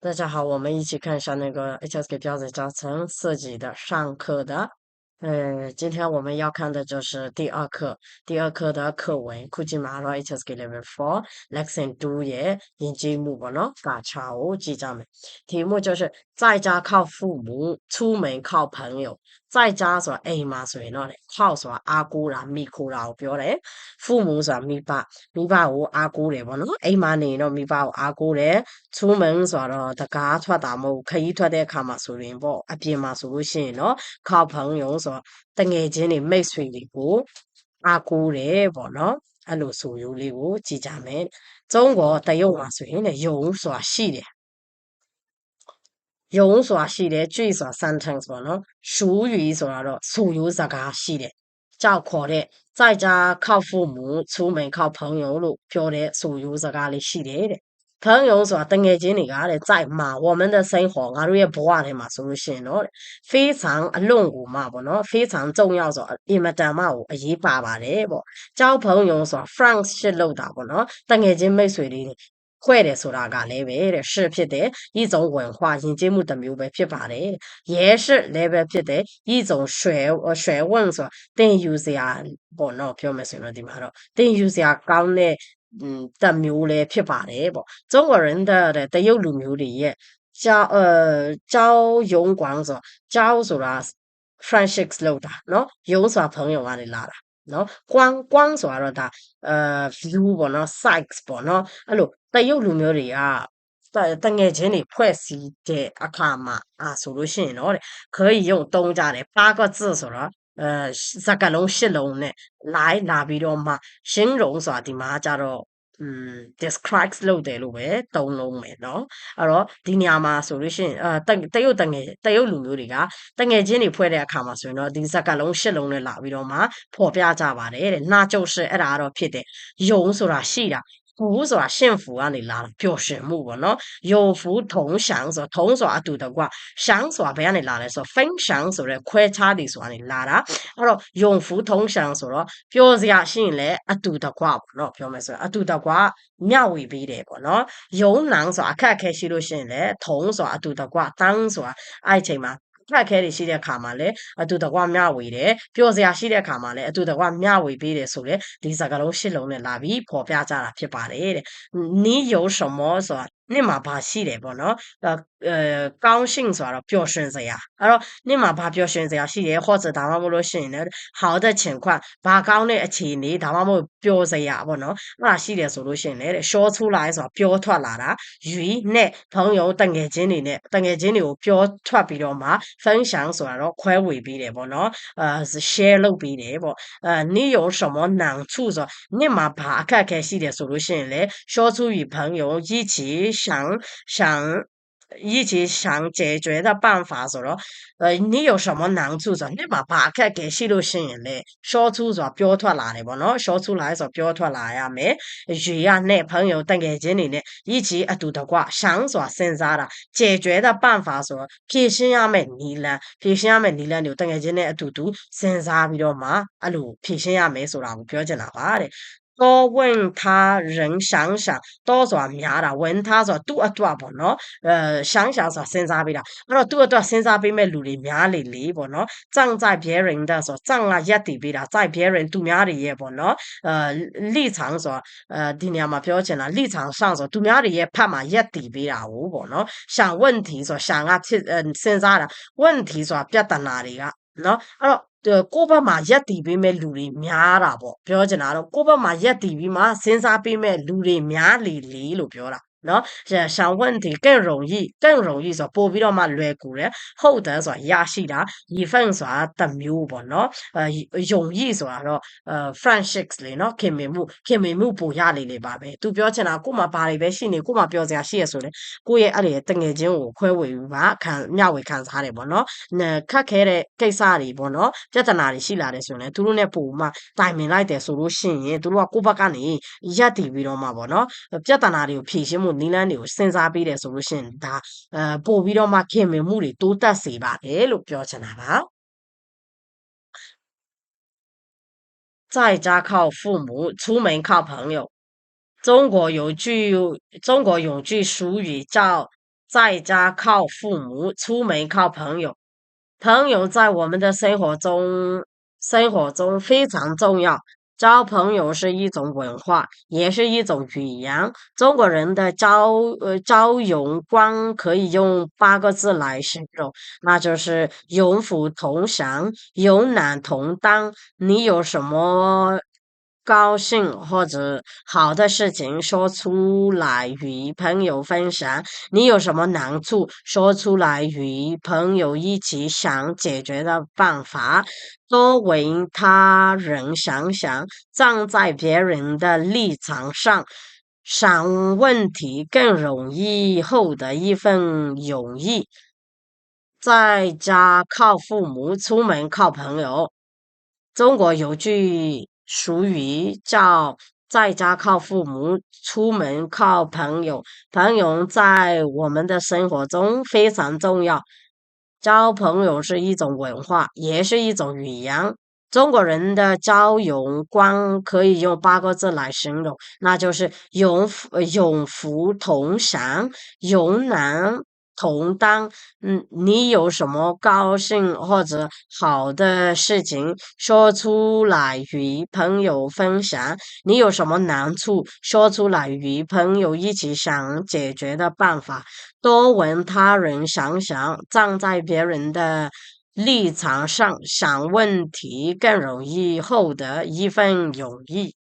大家好，我们一起看一下那个 HSK 标准教程四级的上课的。嗯，今天我们要看的就是第二课，第二课的课文。库吉马罗 HSK Level Four Lesson Two 也引进目标呢，嘎超记账们。题目就是在家靠父母，出门靠朋友。စိုက်ကြားဆိုတာအိမ်မှာဆိုရင်တော့လေခေါက်ဆိုတာအားကိုးတာမိခိုးတာကိုပြောတယ်ဖူမူဆိုတာမိဘမိဘကိုအားကိုးတယ်ပေါ့နော်အိမ်မှာနေရင်တော့မိဘကိုအားကိုးတယ်ချူမန်ဆိုတော့တကားထွက်တာမဟုတ်ခရီးထွက်တဲ့အခါမှာဆိုရင်ပေါ့အပြင်မှာဆိုလို့ရှိရင်တော့ခေါက်ဖုံယုံဆိုတငယ်ချင်းတွေမိတ်ဆွေတွေကိုအားကိုးတယ်ပေါ့နော်အဲ့လိုဆိုရိုးလေးကိုကြည်ကြမယ်။ကျုံးကတရုတ်မှာဆိုရင်လည်းယုံဆိုတာရှိတယ် ယုံဆိုတာရှိတယ်ကြွေဆိုတာ sentence ပေါ့နော်ရှူရီဆိုတာတော့ဆိုရိုးစကားရှိတယ်ကြောက်ခေါ်တဲ့စိုက်ကြခောက်ဖို့မူချိုးမိန်ခောက်ဖုံယုံလို့ပြောတဲ့ဆိုရိုးစကားလေးရှိတယ်တဲ့ဖုံယုံဆိုတာတငယ်ချင်းတွေကတဲ့စိုက်မှာဝမန်တဲ့စိန်ဟောငါတို့ရဲ့ဘဝထဲမှာဆိုလို့ရှိရင်တော့ဖေးဆောင်အလွန်ကိုမှပေါ့နော်ဖေးဆောင်ကြုံရောက်ဆိုအင်မတန်မှကိုအရေးပါပါတယ်ပေါ့ကြောက်ဖုံယုံဆိုတာ frank ရှစ်လောက်တာပေါ့နော်တငယ်ချင်းမိတ်ဆွေတွေ ခွဲ့တယ်ဆိုတာကလည်းပဲတဲ့是ဖြစ်တဲ့一种文化ယဉ်ကျေးမှုတစ်မျိုးပဲဖြစ်ပါတယ်။也是 level ဖြစ်တဲ့一种学学问ဆိုတာသင်ယူစရာပေါ့နော်ပြောမယ်ဆိုရင်တော့ဒီမှာတော့သင်ယူစရာကောင်းတဲ့嗯，的苗嘞，批发嘞不？中国人的的的有路苗嘞，教呃教用光说，教说啦，friendships 路的，喏，有啥朋友啊的拉啦。 နော်ကွမ်းကွမ်းဆိုတော့ဒါအဲ view ပေါ့နော် sites ပေါ့နော်အဲ့လိုတရုတ်လူမျိုးတွေကတငယ်ချင်းတွေဖွဲ့စည်းတဲ့အခါမှာအာဆိုလို့ရှိရင်တော့တဲ့可以用သုံးကြတယ်八个字ဆိုတော့အဲစကားလုံးရှစ်လုံးနဲ့ line လာပြီးတော့မှရှင်းရုံဆိုတာဒီမှာကြတော့อืม describes လုပ်တယ်လို့ပဲသုံးလုံးမယ်เนาะအဲ့တော့ဒီနေရာမှာဆိုလို့ရှိရင်အဲတရုတ်တငယ်တရုတ်လူမျိုးတွေကတငယ်ချင်းတွေဖွဲ့တဲ့အခါမှာဆိုရင်တော့ဒီစကားလုံးရှစ်လုံးနဲ့လာပြီးတော့မှဖော်ပြကြပါတယ်တဲ့နာကျုပ်ရှအဲ့ဒါကတော့ဖြစ်တယ်ယုံဆိုတာရှိတာ 福ဆိုတာ幸福ကနေလာတာပျော်ရွှင်မှုပေါ့နော်有福同享ဆိုတော့同ဆိုတာအတူတကွ享ဆိုတာဘယ်ကနေလာလဲဆိုတော့分享ဆိုတဲ့ခွဲခြားတယ်ဆိုတာနေလာတာအဲ့တော့永福同享ဆိုတော့ပျော်စရာရှိရင်လည်းအတူတကွပေါ့နော်ပြောမယ်ဆိုတော့အတူတကွမျှဝေပေးတယ်ပေါ့နော်ယုံနံဆိုတာအခက်အခဲရှိလို့ရှိရင်လည်းထုံဆိုတာအတူတကွတန်းဆိုတာအဲ့အချိန်မှာအ ခက်ခဲတွေရှိတဲ့ခါမှာလည်းအတူတကွမျှဝေတယ်ပျော်စရာရှိတဲ့ခါမှာလည်းအတူတကွမျှဝေပေးတယ်ဆိုလည်းဒီစကားလုံးရှစ်လုံးနဲ့လာပြီးပေါ်ပြကြတာဖြစ်ပါတယ်တဲ့နီးယုံ什么ဆိုတာနှစ်မှာဘာရှိတယ်ပေါ့နော်呃高兴啥了，表现啥呀？他说你嘛把表现啥系列或者他们不落现了好的情况，把高的潜力他们不表啥呀？不喏，那系列说落现来的，说出来啥表脱啦啦，与呢朋友等眼睛里呢，等眼睛里有表脱比了嘛，分享啥了，快回避的不喏，呃是 share 路比的不，呃你有什么难处啥？你嘛把看看系列说落现来，说出与朋友一起想想。一起想解决的办法ဆိုတော့အဲ你有什么难处ဆိုတော့နေ့မှာဘာအခက်အခဲရှိလို့ရှိရင်လေ说出ဆိုတာပြောထွက်လာတယ်ပေါ့နော်说出来ဆိုပြောထွက်လာရမယ်ရွေရနဲ့朋友တကယ်ချင်းနေနဲ့一起အတူတကွ想ဆိုတာစဉ်းစားတာ解决的办法ဆိုတော့ဖြည့်ရှင်းရမယ့်နီလန်ဖြည့်ရှင်းရမယ့်နီလန်တွေကိုတကယ်ချင်းနဲ့အတူတူစဉ်းစားပြီးတော့မှအဲ့လိုဖြည့်ရှင်းရမယ်ဆိုတာကိုပြောချင်တာပါတဲ့ 多问他人想想多ဆိုတာများတာ问他ဆိုတာသူ့အတွက်ပေါ့နော်အဲ想想ဆိုတာစဉ်းစားပေးတာအဲ့တော့သူ့အတွက်စဉ်းစားပေးမဲ့လူတွေများလေလေပေါ့နော်站在别人的ဆို站ကရက်တည်ပေးတာ在别人သူများတွေရဲ့ပေါ့နော်အဲ立场ဆိုတာအဲဒီနေရာမှာပြောချင်တာ立场上ဆိုသူများတွေရဲ့ဖက်မှာရက်တည်ပေးတာကိုပေါ့နော်想问题ဆို想ကဖြစ်စဉ်းစားတာ问题ဆိုတာပြဿနာတွေကနော်အဲ့တော့ ကိုယ့်ဘက်မှာရက်တည်ပေးမဲ့လူတွေများတာပေါ့ပြောချင်တာတော့ကိုယ့်ဘက်မှာရက်တည်ပြီးမှစဉ်းစားပေးမဲ့လူတွေများလေလေလို့ပြောတာ နော်想问题更容易更容易ဆိုပို့ပြီးတော့မှလွယ်ကူတယ်ဟုတ်တယ်ဆိုတာရရှိတာရဖန်ဆိုတာတမျိုးပေါ့နော်အဲယုံရည်ဆိုတာတော့အဲ friendships လေနော်ခင်မင်မှုခင်မင်မှုပိုရလေလေပါပဲသူပြောချင်တာကို့မှာဘာတွေပဲရှိနေကို့မှာပြောစရာရှိရဆိုလေကိုယ့်ရဲ့အဲ့ဒီတငယ်ချင်းကိုခွဲဝေပြီးမှခံမျှဝေခံစားတယ်ပေါ့နော်ခက်ခဲတဲ့ကိစ္စတွေပေါ့နော်ပြဿနာတွေရှိလာတယ်ဆိုရင်လည်းသူတို့နဲ့ပို့မှတိုင်ပင်လိုက်တယ်ဆိုလို့ရှိရင်သူတို့ကကိုယ့်ဘက်ကနေရက်တည်ပြီးတော့မှပေါ့နော်ပြဿနာတွေကိုဖြေရှင်းမှု နည်းလမ်းတွေကိုစဉ်းစားပေးတယ်ဆိုလို့ရှိရင်ဒါအဲပို့ပြီးတော့မှခင်မင်မှုတွေတိုးတက်စေပါတယ်လို့ပြောချင်တာပါ在家靠父母，出门靠朋友。中国有句中国有句俗语叫 在家靠父母，出门靠朋友。朋友在我们的生活中，生活中非常重要。 交朋友是一种文化，也是一种语言。中国人的交呃交友观可以用八个字来形容，那就是有福同享，有难同当。你有什么？高兴或者好的事情说出来与朋友分享，你有什么难处说出来与朋友一起想解决的办法，多为他人想想，站在别人的立场上想问题，更容易获得一份友谊。在家靠父母，出门靠朋友。中国有句。俗语叫“在家靠父母，出门靠朋友”。朋友在我们的生活中非常重要。交朋友是一种文化，也是一种语言。中国人的交友观可以用八个字来形容，那就是“永永福同享，永难”。同当，嗯，你有什么高兴或者好的事情说出来与朋友分享？你有什么难处说出来与朋友一起想解决的办法？多问他人想想，站在别人的立场上想问题，更容易获得一份友谊。